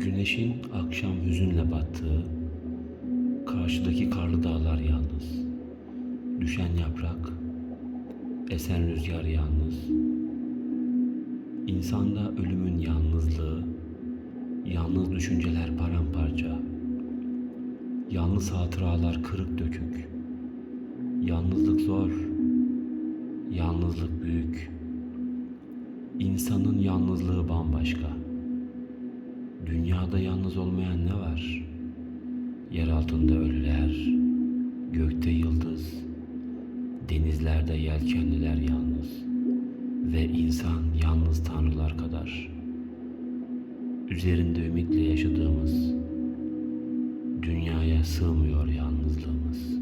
Güneşin akşam hüzünle battığı, karşıdaki karlı dağlar yalnız. Düşen yaprak, esen rüzgar yalnız. İnsanda ölümün yalnızlığı, yalnız düşünceler paramparça. Yalnız hatıralar kırık dökük. Yalnızlık zor, yalnızlık büyük. İnsanın yalnızlığı bambaşka. Dünyada yalnız olmayan ne var? Yer altında ölüler, gökte yıldız, denizlerde yelkenliler yalnız ve insan yalnız tanrılar kadar. Üzerinde ümitle yaşadığımız dünyaya sığmıyor yalnızlığımız.